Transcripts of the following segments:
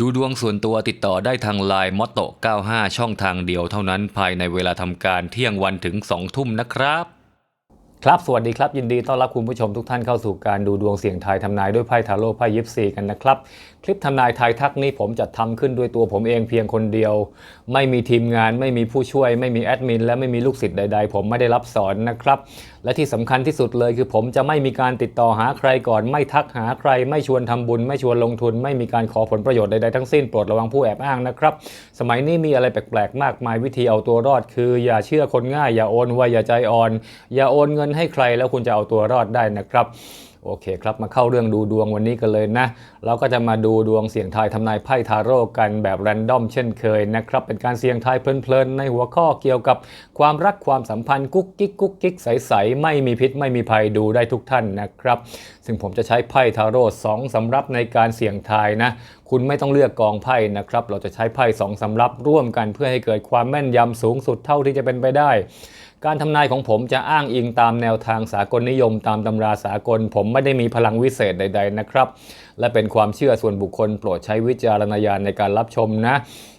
ดูดวงส่วนตัวติดต่อได้ทางไลน์มอตโต95 ช่องทางเดียวเท่านั้นภายในเวลาทำการเที่ยงวันถึง 2 ทุ่มนะครับ ครับสวัสดีครับยินดีต้อนรับคุณผู้ชมทุกท่านเข้าสู่การดูดวงเสี่ยงทายทำนายด้วยไพ่ทาโร่ไพ่ยิปซีกันนะครับ คลิปทำนายทายทักนี้ผมจัดทำขึ้นด้วยตัวผมเองเพียงคนเดียวไม่มีทีมงาน ไม่มีผู้ช่วย ไม่มีแอดมิน และไม่มีลูกศิษย์ใด ๆ ผมไม่ได้รับสอนนะครับ และที่สำคัญที่สุดเลยคือผมจะไม่มีการติดต่อหาใครก่อน ไม่ทักหาใคร ไม่ชวนทำบุญ ไม่ชวนลงทุน ไม่มีการขอผลประโยชน์ใดๆทั้งสิ้นโปรดระวังผู้แอบอ้างนะครับ สมัยนี้มีอะไรแปลกๆ มากมายวิธีเอาตัวรอด คืออย่าเชื่อคนง่าย อย่าโอนไวอย่าใจอ่อน อย่าโอนเงินให้ใครแล้วคุณจะเอาตัวรอดได้นะครับ โอเคครับมาเข้าเรื่องดูดวงวันนี้กันเลยนะ เราก็จะมาดูดวงเสี่ยงทายทำนายไพ่ทาโร่กันแบบแรนดอมเช่นเคยนะครับ เป็นการเสี่ยงทายเพลินๆ ในหัวข้อเกี่ยวกับความรักความสัมพันธ์กุ๊กกิ๊กกุ๊กกิ๊กใสๆไม่มีพิษไม่มีภัยดูได้ทุกท่านนะครับ ซึ่งผมจะใช้ไพ่ทาโร่สองสำรับในการเสี่ยงทายนะคุณไม่ต้องเลือกกองไพ่นะครับเราจะใช้ไพ่สองสำรับร่วมกันเพื่อให้เกิดความแม่นยำสูงสุดเท่าที่จะเป็นไปได้ การทำนายของผมจะอ้างอิงตามแนวทางสากลนิยมตามตำราสากล ผมไม่ได้มีพลังวิเศษใด ๆ นะครับ และเป็นความเชื่อส่วนบุคคลโปรดใช้วิจารณญาณในการรับชมนะ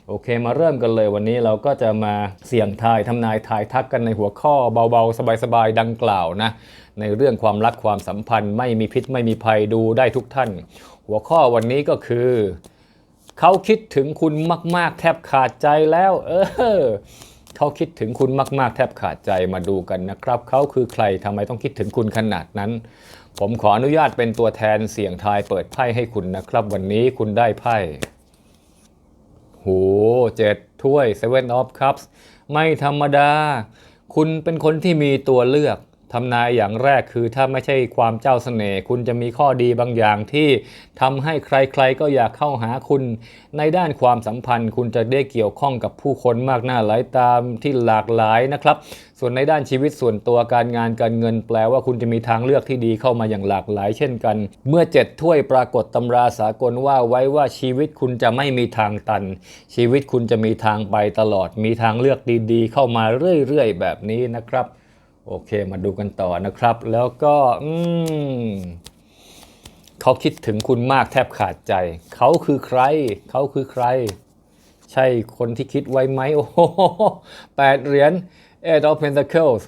โอเคมาเริ่มกันเลยวันนี้เราก็จะมาเสี่ยงทายทำนายทายทักกันในหัวข้อเบาๆ สบายๆ ดังกล่าวนะ ในเรื่องความรักความสัมพันธ์ ไม่มีพิษไม่มีภัยดูได้ทุกท่าน หัวข้อวันนี้ก็คือ เขาคิดถึงคุณมาก ๆ แทบขาดใจแล้ว เออ เขาคิดถึงคุณมาก ๆ แทบขาดใจมาดูกันนะครับ เขาคือใครทำไมต้องคิดถึงคุณขนาดนั้น ผมขออนุญาตเป็นตัวแทนเสี่ยงทายเปิดไพ่ให้คุณนะครับ วันนี้คุณได้ไพ่โหเจ็ดถ้วย Seven of Cups ไม่ธรรมดา คุณเป็นคนที่มีตัวเลือก ทำนายอย่างแรกคือถ้าไม่ใช่ความเจ้าเสน่ห์คุณจะมีข้อดีบางอย่างที่ทำให้ใครๆก็อยากเข้าหาคุณ ในด้านความสัมพันธ์ คุณจะได้เกี่ยวข้องกับผู้คนมากหน้าหลายตามที่หลากหลายนะครับ ส่วนในด้านชีวิตส่วนตัวการงานการเงินแปลว่าคุณจะมีทางเลือกที่ดีเข้ามาอย่างหลากหลาย เช่นกัน เมื่อเจ็ดถ้วยปรากฏตำราสากลว่าไว้ว่าชีวิตคุณจะไม่มีทางตัน ชีวิตคุณจะมีทางไปตลอด มีทางเลือกดีๆ เข้ามาเรื่อย ๆ แบบนี้นะครับ โอเคมาดูกันต่อนะครับ แล้วก็อืมเขาคิดถึงคุณมากแทบขาดใจ เขาคือใคร เขาคือใคร ใช่คนที่คิดไว้ไหมโอ้โหแปดเหรียญ Eight of Pentacles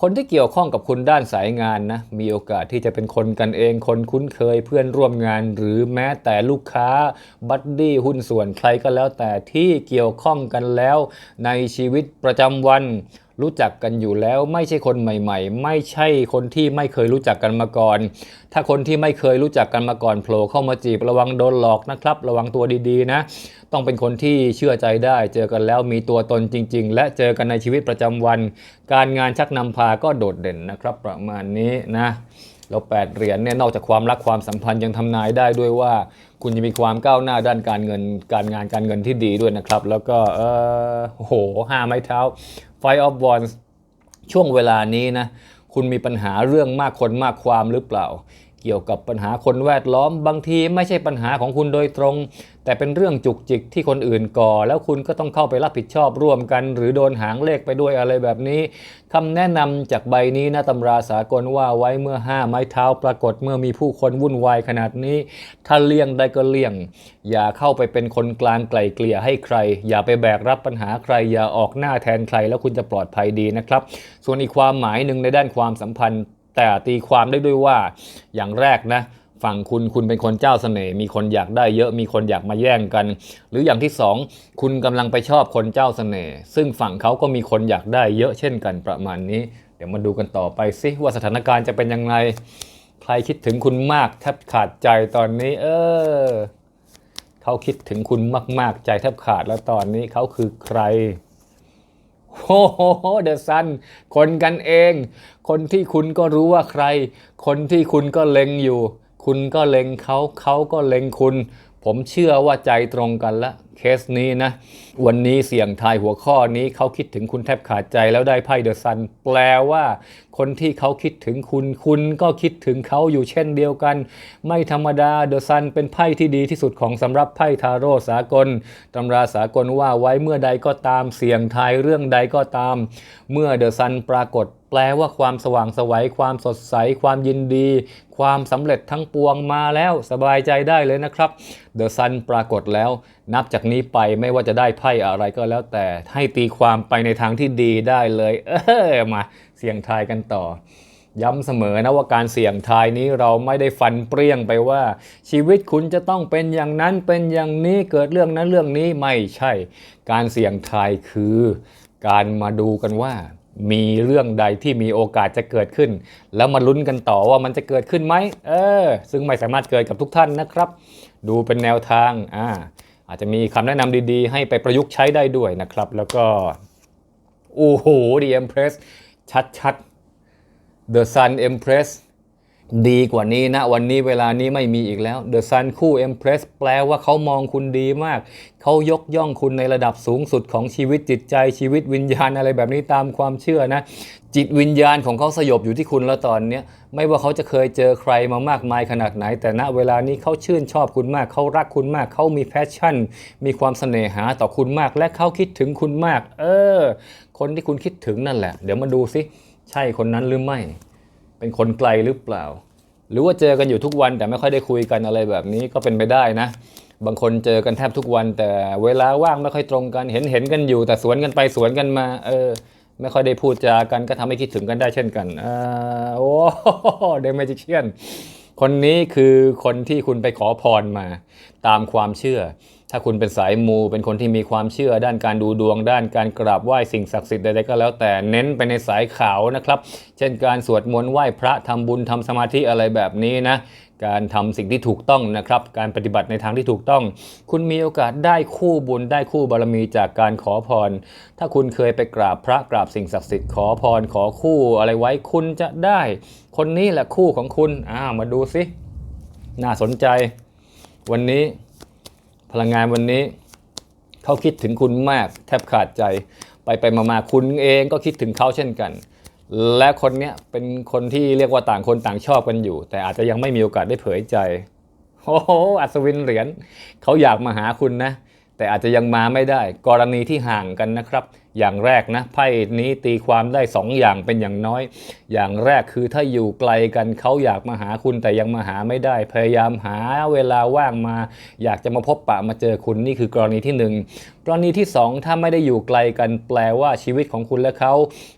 คนที่เกี่ยวข้องกับคุณด้านสายงานนะ มีโอกาสที่จะเป็นคนกันเอง คนคุ้นเคยเพื่อนร่วมงาน หรือแม้แต่ลูกค้า บัดดี้หุ้นส่วนใครก็แล้วแต่ที่เกี่ยวข้องกันแล้วในชีวิตประจำวัน รู้จักกันอยู่แล้วไม่ใช่คนใหม่ ๆ ไม่ใช่คนที่ไม่เคยรู้จักกันมาก่อน ถ้าคนที่ไม่เคยรู้จักกันมาก่อนโผล่เข้ามาจีบระวังโดนหลอกนะครับ ระวังตัวดีๆนะ ต้องเป็นคนที่เชื่อใจได้ เจอกันแล้วมีตัวตนจริง ๆ และเจอกันในชีวิตประจำวัน การงานชักนำพาก็โดดเด่นนะครับ ประมาณนี้นะแล้วแปดเหรียญเนี่ยนอกจากความรักความสัมพันธ์ยังทำนายได้ด้วยว่า คุณจะมีความก้าวหน้าด้านการเงินการงานการเงินที่ดีด้วยนะครับ แล้วก็เออโหห้าไม้เท้า Five of Wands ช่วงเวลานี้นะ คุณมีปัญหาเรื่องมากคนมากความหรือเปล่า เกี่ยวกับปัญหาคนแวดล้อมบางทีไม่ใช่ปัญหาของคุณโดยตรง แต่เป็นเรื่องจุกจิกที่คนอื่นก่อ แล้วคุณก็ต้องเข้าไปรับผิดชอบร่วมกัน หรือโดนหางเลขไปด้วยอะไรแบบนี้คำแนะนำจากใบนี้นะตำราสากลว่าไว้เมื่อห้าไม้เท้าปรากฏเมื่อมีผู้คนวุ่นวายขนาดนี้ ถ้าเลี่ยงได้ก็เลี่ยง อย่าเข้าไปเป็นคนกลางไกล่เกลี่ยให้ใคร อย่าไปแบกรับปัญหาใคร อย่าออกหน้าแทนใคร แล้วคุณจะปลอดภัยดีนะครับ ส่วนอีกความหมายหนึ่งในด้านความสัมพันธ์ แต่ตีความได้ด้วยว่าอย่างแรกนะฝั่งคุณคุณเป็นคนเจ้าเสน่ห์มีคนอยากได้เยอะมีคนอยากมาแย่งกัน หรืออย่างที่สองคุณกำลังไปชอบคนเจ้าเสน่ห์ซึ่งฝั่งเขาก็มีคนอยากได้เยอะเช่นกันประมาณนี้ เดี๋ยวมาดูกันต่อไปสิว่าสถานการณ์จะเป็นยังไงใครคิดถึงคุณมากแทบขาดใจตอนนี้ เออเขาคิดถึงคุณมาก ๆ ใจแทบขาดแล้วตอนนี้เขาคือใคร โอ้โหเดอะซันคนกันเอง คนที่คุณก็รู้ว่าใคร คนที่คุณก็เล็งอยู่ คุณก็เล็งเขาเขาก็เล็งคุณ ผมเชื่อว่าใจตรงกันละเคสนี้นะ วันนี้เสี่ยงทายหัวข้อนี้เขาคิดถึงคุณแทบขาดใจแล้วได้ไพ่เดอะซัน แปลว่า คนที่เขาคิดถึงคุณ คุณก็คิดถึงเขาอยู่เช่นเดียวกัน ไม่ธรรมดาเดอะซันเป็นไพ่ที่ดีที่สุดของสำหรับไพ่ทาโร่สากลตำราสากลว่าไว้เมื่อใดก็ตามเสี่ยงทายเรื่องใดก็ตาม เมื่อเดอะซันปรากฏแปลว่าความสว่างไสวัยความสดใส ความยินดี ความสำเร็จทั้งปวงมาแล้วสบายใจได้เลยนะครับ เดอะซันปรากฏแล้วนับจากนี้ไปไม่ว่าจะได้ไพ่อะไรก็แล้วแต่ให้ตีความไปในทางที่ดีได้เลย เออมาเสี่ยงทายกันต่อ ย้ำเสมอนะว่าการเสี่ยงทายนี้เราไม่ได้ฟันเปรี้ยงไปว่า ชีวิตคุณจะต้องเป็นอย่างนั้นเป็นอย่างนี้เกิดเรื่องนั้นเรื่องนี้ไม่ใช่ การเสี่ยงทายคือ การมาดูกันว่ามีเรื่องใดที่มีโอกาสจะเกิดขึ้น แล้วมาลุ้นกันต่อว่ามันจะเกิดขึ้นไหมเออ ซึ่งไม่สามารถเกิดกับทุกท่านนะครับ ดูเป็นแนวทางอ่า อาจจะมีคำแนะนำดีๆ ให้ไปประยุกต์ใช้ได้ด้วยนะครับ แล้วก็ โอ้โหดีเอ็มเพรสชัดๆ The Sun Empress ดีกว่านี้นะ วันนี้เวลานี้ไม่มีอีกแล้ว The Sun คู่ Empress แปลว่าเขามองคุณดีมาก เขายกย่องคุณในระดับสูงสุดของชีวิตจิตใจชีวิตวิญญาณอะไรแบบนี้ตามความเชื่อนะ จิตวิญญาณของเขาสยบอยู่ที่คุณแล้วตอนนี้ไม่ว่าเขาจะเคยเจอใครมามากมายขนาดไหน แต่ณเวลานี้เขาชื่นชอบคุณมากเขารักคุณมากเขามีแพชชั่น มีความเสน่หาต่อคุณมาก และเขาคิดถึงคุณมาก เออ คนที่คุณคิดถึงนั่นแหละ เดี๋ยวมาดูสิใช่คนนั้นหรือไม่ เป็นคนไกลหรือเปล่า หรือว่าเจอกันอยู่ทุกวันแต่ไม่ค่อยได้คุยกันอะไรแบบนี้ก็เป็นไปได้นะ บางคนเจอกันแทบทุกวัน แต่เวลาว่างไม่ค่อยตรงกันเห็นเห็นกันอยู่ แต่สวนกันไปสวนกันมา เออ ไม่ค่อยได้พูดจากันก็ทำให้คิดถึงกันได้เช่นกันอ่าโอ้เดมจิเชียนคนนี้คือคนที่คุณไปขอพรมาตามความเชื่อ ถ้าคุณเป็นสายมู เป็นคนที่มีความเชื่อด้านการดูดวง ด้านการกราบไหว้สิ่งศักดิ์สิทธิ์ใดๆก็แล้วแต่เน้นไปในสายขาวนะครับ เช่นการสวดมนต์ไหว้พระทำบุญทำสมาธิอะไรแบบนี้นะการทำสิ่งที่ถูกต้องนะครับ การปฏิบัติในทางที่ถูกต้อง คุณมีโอกาสได้คู่บุญได้คู่บารมีจากการขอพร ถ้าคุณเคยไปกราบพระกราบสิ่งศักดิ์สิทธิ์ขอพรขอคู่อะไรไว้คุณจะได้ คนนี้แหละคู่ของคุณอ่ามาดูสิน่าสนใจ วันนี้ พลังงานวันนี้ เขาคิดถึงคุณมากแทบขาดใจ ไปไปมามาคุณเองก็คิดถึงเขาเช่นกัน และคนเนี้ยเป็นคนที่เรียกว่าต่างคนต่างชอบกันอยู่ แต่อาจจะยังไม่มีโอกาสได้เผยใจโอ้โหอัศวินเหรียญเขาอยากมาหาคุณนะ แต่อาจจะยังมาไม่ได้ กรณีที่ห่างกันนะครับ อย่างแรกนะไพ่นี้ตีความได้สองอย่างเป็นอย่างน้อย อย่างแรกคือถ้าอยู่ไกลกันเขาอยากมาหาคุณแต่ยังมาหาไม่ได้ พยายามหาเวลาว่างมา อยากจะมาพบปะมาเจอคุณนี่คือกรณีที่หนึ่งกรณีที่สองถ้าไม่ได้อยู่ไกลกันแปลว่าชีวิตของคุณและเขา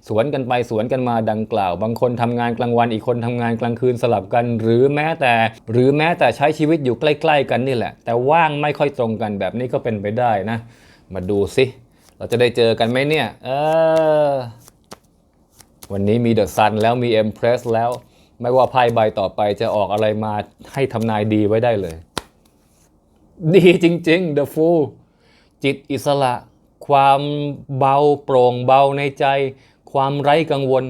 สวนกันไปสวนกันมาดังกล่าว บางคนทำงานกลางวันอีกคนทำงานกลางคืนสลับกัน หรือแม้แต่ หรือแม้แต่ใช้ชีวิตอยู่ใกล้ ๆ กันนี่แหละ แต่ว่างไม่ค่อยตรงกันแบบนี้ก็เป็นไปได้นะ มาดูสิ เราจะได้เจอกันไหมเนี่ย เออ วันนี้มีเดอะซันแล้วมีเอ็มเพรสแล้ว ไม่ว่าไพ่ใบต่อไปจะออกอะไรมาให้ทำนายดีไว้ได้เลย ดีจริงๆ The Fool จิตอิสระ ความเบาโปร่งเบาในใจ ความไร้กังวล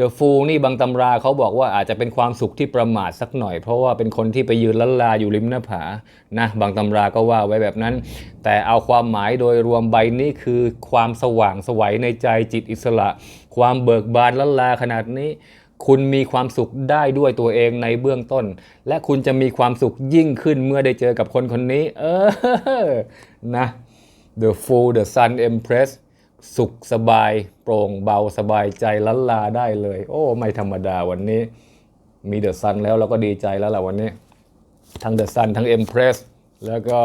The Fool นี่บางตำราเขาบอกว่าอาจจะเป็นความสุขที่ประมาทสักหน่อย เพราะว่าเป็นคนที่ไปยืนลันลาอยู่ริมหน้าผานะบางตำราก็ว่าไว้แบบนั้น แต่เอาความหมายโดยรวมใบนี้คือความสว่างไสวัยในใจจิตอิสระ ความเบิกบานลันลาขนาดนี้ คุณมีความสุขได้ด้วยตัวเองในเบื้องต้น และคุณจะมีความสุขยิ่งขึ้นเมื่อได้เจอกับคนคนนี้ เออนะ The Fool The Sun Empress สุขสบายโปร่งเบาสบายใจลันลาได้เลย โอ้ ไม่ธรรมดาวันนี้ มี The Sun แล้วเราก็ดีใจแล้วล่ะวันนี้ ทั้ง The Sun ทั้ง Empress แล้วก็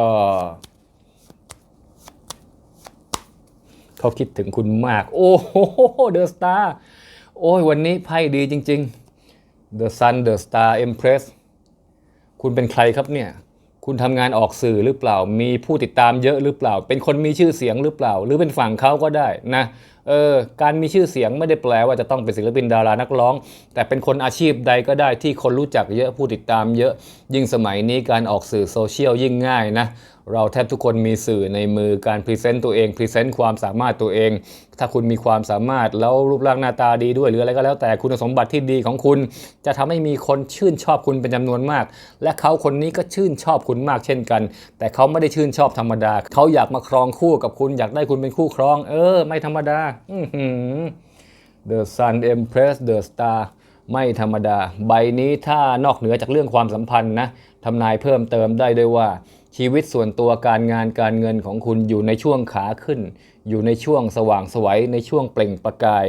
เขาคิดถึงคุณมาก โอ้โห The Star โอ้ยวันนี้ไพ่ดีจริง ๆ The Sun The Star Empress คุณเป็นใครครับเนี่ย คุณทำงานออกสื่อหรือเปล่า มีผู้ติดตามเยอะหรือเปล่า เป็นคนมีชื่อเสียงหรือเปล่า หรือเป็นฝั่งเขาก็ได้นะเออการมีชื่อเสียงไม่ได้แปลว่าจะต้องเป็นศิลปินดารานักร้อง แต่เป็นคนอาชีพใดก็ได้ที่คนรู้จักเยอะผู้ติดตามเยอะ ยิ่งสมัยนี้การออกสื่อโซเชียลยิ่งง่ายนะ เราแทบทุกคนมีสื่อในมือการพรีเซนต์ตัวเองพรีเซนต์ความสามารถตัวเอง ถ้าคุณมีความสามารถแล้วรูปร่างหน้าตาดีด้วยหรืออะไรก็แล้วแต่คุณสมบัติที่ดีของคุณ จะทำให้มีคนชื่นชอบคุณเป็นจำนวนมาก และเขาคนนี้ก็ชื่นชอบคุณมากเช่นกัน แต่เขาไม่ได้ชื่นชอบธรรมดา เขาอยากมาครองคู่กับคุณอยากได้คุณเป็นคู่ครอง เออ ไม่ธรรมดา The Sun Empress The Star ไม่ธรรมดา ใบนี้ถ้านอกเหนือจากเรื่องความสัมพันธ์นะทำนายเพิ่มเติมได้ด้วยว่า ชีวิตส่วนตัวการงานการเงินของคุณอยู่ในช่วงขาขึ้น อยู่ในช่วงสว่างไสวัยในช่วงเปล่งประกาย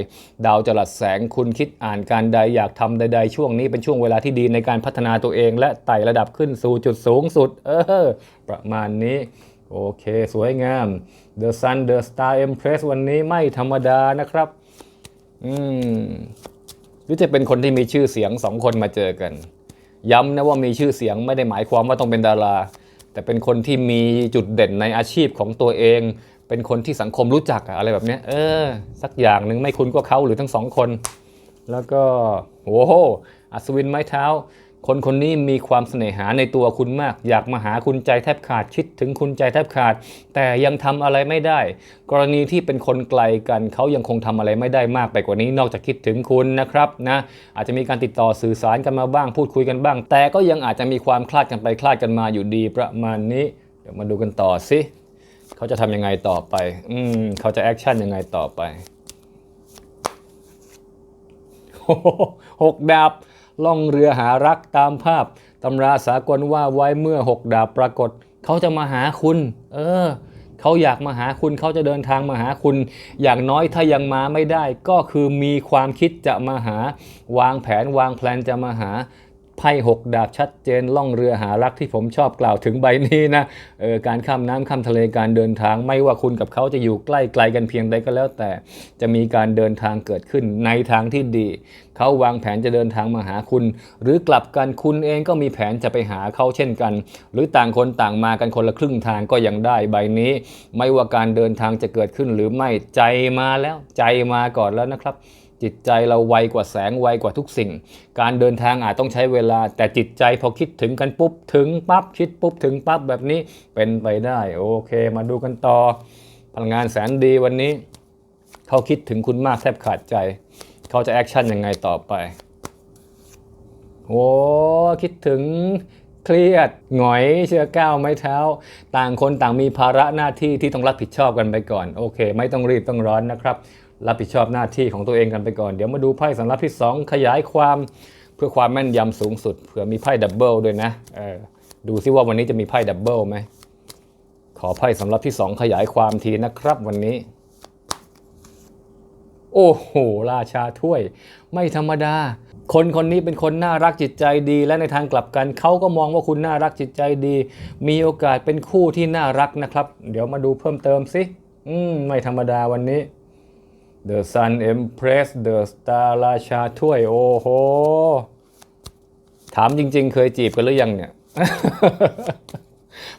ดาวจรัสแสงคุณคิดอ่านการใดอยากทำใด ๆ ช่วงนี้เป็นช่วงเวลาที่ดีในการพัฒนาตัวเอง และไต่ระดับขึ้นสู่จุดสูงสุด เออ ประมาณนี้โอเค สวยงาม The Sun The Star Empress วันนี้ไม่ธรรมดานะครับ อืม หรือจะเป็นคนที่มีชื่อเสียงสองคนมาเจอกัน ย้ำนะว่ามีชื่อเสียงไม่ได้หมายความว่าต้องเป็นดารา แต่เป็นคนที่มีจุดเด่นในอาชีพของตัวเอง เป็นคนที่สังคมรู้จักอะไรแบบนี้เออ สักอย่างหนึ่งไม่คุณก็เขาหรือทั้งสองคน แล้วก็โอ้โหอัศวินไม้เท้า คนคนนี้มีความเสน่หาในตัวคุณมาก อยากมาหาคุณใจแทบขาดคิดถึงคุณใจแทบขาด แต่ยังทำอะไรไม่ได้ กรณีที่เป็นคนไกลกันเขายังคงทำอะไรไม่ได้มากไปกว่านี้ นอกจากคิดถึงคุณนะครับนะอาจจะมีการติดต่อสื่อสารกันมาบ้าง พูดคุยกันบ้าง แต่ก็ยังอาจจะมีความคลาดกันไปคลาดกันมาอยู่ดีประมาณนี้ เดี๋ยวมาดูกันต่อสิเขาจะทำยังไงต่อไป อืมเขาจะแอคชั่นยังไงต่อไปหหกดาบ ล่องเรือหารักตามภาพตำราสากลว่าไว้เมื่อหกดาบปรากฏ เขาจะมาหาคุณ เออ เขาอยากมาหาคุณเขาจะเดินทางมาหาคุณ อย่างน้อยถ้ายังมาไม่ได้ ก็คือมีความคิดจะมาหา วางแผนวางแผนจะมาหาไพ่หกดาบชัดเจนล่องเรือหารักที่ผมชอบกล่าวถึงใบนี้นะเออการข้ามน้ำข้ามทะเลการเดินทาง ไม่ว่าคุณกับเขาจะอยู่ใกล้ไกลกันเพียงใดก็แล้วแต่ จะมีการเดินทางเกิดขึ้นในทางที่ดี เขาวางแผนจะเดินทางมาหาคุณ หรือกลับกันคุณเองก็มีแผนจะไปหาเขาเช่นกัน หรือต่างคนต่างมากันคนละครึ่งทางก็ยังได้ใบนี้ ไม่ว่าการเดินทางจะเกิดขึ้นหรือไม่ใจมาแล้วใจมาก่อนแล้วนะครับจิตใจเราไวกว่าแสงไวกว่าทุกสิ่ง การเดินทางอาจต้องใช้เวลา แต่จิตใจพอคิดถึงกันปุ๊บถึงปั๊บคิดปุ๊บถึงปั๊บแบบนี้เป็นไปได้ โอเค มาดูกันต่อ พลังงานแสนดีวันนี้ เขาคิดถึงคุณมากแทบขาดใจ เขาจะแอคชั่นยังไงต่อไป โอ้คิดถึงเครียดหงอยเชื่อก้าวไม้เท้า ต่างคนต่างมีภาระหน้าที่ที่ต้องรับผิดชอบกันไปก่อน โอเค ไม่ต้องรีบต้องร้อนนะครับ รับผิดชอบหน้าที่ของตัวเองกันไปก่อน เดี๋ยวมาดูไพ่สำหรับที่ 2 ขยายความเพื่อความแม่นยำสูงสุดเผื่อมีไพ่ดับเบิลด้วยนะเออดูซิว่าวันนี้จะมีไพ่ดับเบิลไหมขอไพ่สำหรับที่ 2 ขยายความทีนะครับวันนี้ โอ้โห ราชาถ้วย ไม่ธรรมดา คนคนนี้เป็นคนน่ารักจิตใจดี และในทางกลับกันเขาก็มองว่าคุณน่ารักจิตใจดี มีโอกาสเป็นคู่ที่น่ารักนะครับ เดี๋ยวมาดูเพิ่มเติมสิอืมไม่ธรรมดาวันนี้ The Sun Empress The Star ราชาถ้วย โอ้โห ถามจริง ๆ เคยจีบกันหรือยังเนี่ย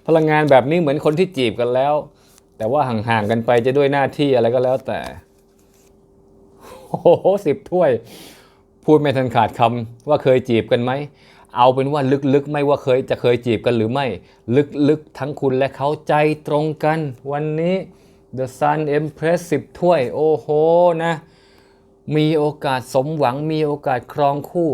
พลังงานแบบนี้เหมือนคนที่จีบกันแล้ว แต่ว่าห่างๆกันไปจะด้วยหน้าที่อะไรก็แล้วแต่ โอ้โหสิบถ้วย พูดไม่ทันขาดคำว่าเคยจีบกันไหม เอาเป็นว่าลึกๆ ไม่ว่าเคยจะเคยจีบกันหรือไม่ ลึกๆ ทั้งคุณและเขาใจตรงกัน วันนี้ The Sun Empress 10 ถ้วย โอ้โหนะ มีโอกาสสมหวัง มีโอกาสครองคู่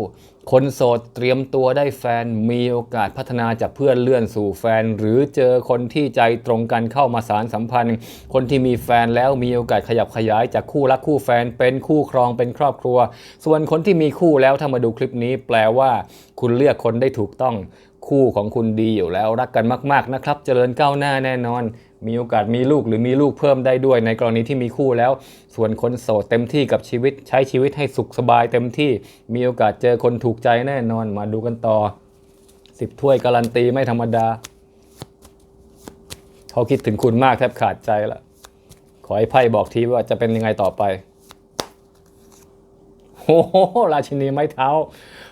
คนโสดเตรียมตัวได้แฟน มีโอกาสพัฒนาจากเพื่อนเลื่อนสู่แฟน หรือเจอคนที่ใจตรงกันเข้ามาสารสัมพันธ์ คนที่มีแฟนแล้วมีโอกาสขยับขยายจากคู่รักคู่แฟนเป็นคู่ครองเป็นครอบครัว ส่วนคนที่มีคู่แล้วถ้ามาดูคลิปนี้ แปลว่า คุณเลือกคนได้ถูกต้อง คู่ของคุณดีอยู่แล้วรักกันมาก ๆนะครับ เจริญก้าวหน้าแน่นอน มีโอกาสมีลูกหรือมีลูกเพิ่มได้ด้วยในกรณีที่มีคู่แล้ว ส่วนคนโสดเต็มที่กับชีวิตใช้ชีวิตให้สุขสบายเต็มที่มีโอกาสเจอคนถูกใจแน่นอนมาดูกันต่อสิบถ้วยการันตีไม่ธรรมดา เขาคิดถึงคุณมากแทบขาดใจละขอให้ไพ่บอกทีว่าจะเป็นยังไงต่อไปโอ้ราชินีไม้เท้า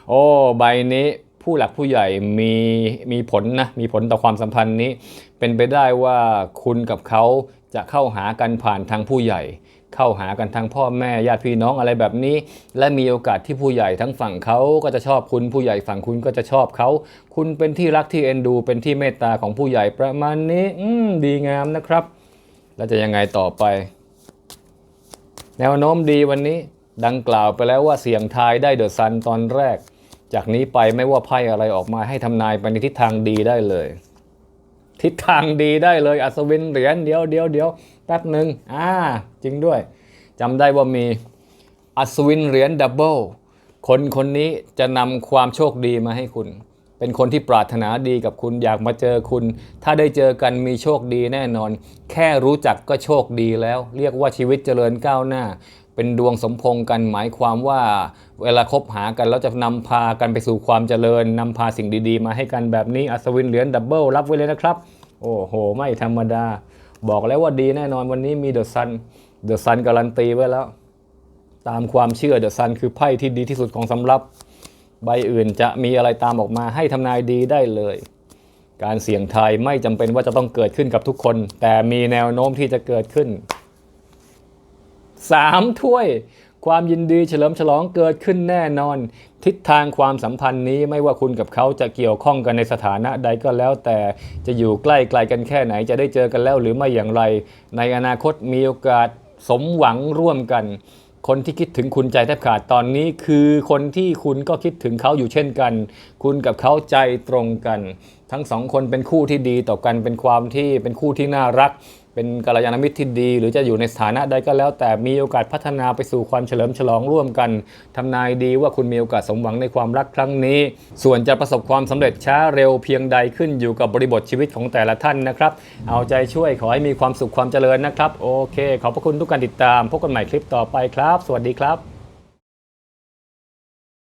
โอ้ใบนี้ผู้หลักผู้ใหญ่มีมีผลนะมีผลต่อความสัมพันธ์นี้ เป็นไปได้ว่าคุณกับเขาจะเข้าหากันผ่านทางผู้ใหญ่ เข้าหากันทางพ่อแม่ญาติพี่น้องอะไรแบบนี้ และมีโอกาสที่ผู้ใหญ่ทั้งฝั่งเขาก็จะชอบคุณผู้ใหญ่ฝั่งคุณก็จะชอบเขา คุณเป็นที่รักที่เอ็นดู เป็นที่เมตตาของผู้ใหญ่ประมาณนี้ อืมดีงามนะครับ แล้วจะยังไงต่อไป แนวโน้มดีวันนี้ ดังกล่าวไปแล้วว่าเสียงทายได้เดอะซันตอนแรก จากนี้ไปไม่ว่าไพ่อะไรออกมาให้ทำนายไปในทิศทางดีได้เลย ทิศทางดีได้เลยอัศวินเหรียญเดียวเดียวเดียวแป๊บหนึ่งอ่าจริงด้วยจำได้ว่ามีอัศวินเหรียญดับเบิลคนคนนี้จะนำความโชคดีมาให้คุณ เป็นคนที่ปรารถนาดีกับคุณอยากมาเจอคุณ ถ้าได้เจอกันมีโชคดีแน่นอน แค่รู้จักก็โชคดีแล้ว เรียกว่าชีวิตเจริญก้าวหน้า เป็นดวงสมพงษ์กันหมายความว่าเวลาคบหากันแล้วจะนำพากันไปสู่ความเจริญนำพาสิ่งดีๆ มาให้กันแบบนี้อัศวินเหรียญดับเบิลรับไว้เลยนะครับ โอ้โห ไม่ธรรมดา บอกแล้วว่าดีแน่นอนวันนี้มีเดอะซันเดอะซันการันตีไว้แล้ว ตามความเชื่อเดอะซันคือไพ่ที่ดีที่สุดของสำรับ ใบอื่นจะมีอะไรตามออกมาให้ทำนายดีได้เลย การเสี่ยงทายไม่จำเป็นว่าจะต้องเกิดขึ้นกับทุกคน แต่มีแนวโน้มที่จะเกิดขึ้น สามถ้วย ความยินดีเฉลิมฉลองเกิดขึ้นแน่นอน ทิศทางความสัมพันธ์นี้ไม่ว่าคุณกับเขาจะเกี่ยวข้องกันในสถานะใดก็แล้ว แต่จะอยู่ใกล้ไกลกันแค่ไหนจะได้เจอกันแล้วหรือไม่อย่างไร ในอนาคตมีโอกาสสมหวังร่วมกัน คนที่คิดถึงคุณใจแทบขาดตอนนี้ คือคนที่คุณก็คิดถึงเขาอยู่เช่นกัน คุณกับเขาใจตรงกัน ทั้งสองคนเป็นคู่ที่ดีต่อกันเป็นความที่เป็นคู่ที่น่ารัก เป็นกัลยาณมิตรที่ดี หรือจะอยู่ในสถานะใดก็แล้ว แต่มีโอกาสพัฒนาไปสู่ความเฉลิมฉลองร่วมกันทำนายดีว่าคุณมีโอกาสสมหวังในความรักครั้งนี้ ส่วนจะประสบความสำเร็จช้าเร็วเพียงใดขึ้นอยู่กับบริบทชีวิตของแต่ละท่านนะครับ เอาใจช่วยขอให้มีความสุขความเจริญนะครับ โอเค ขอบพระคุณทุกการติดตามพบกันใหม่คลิปต่อไปครับ สวัสดีครับ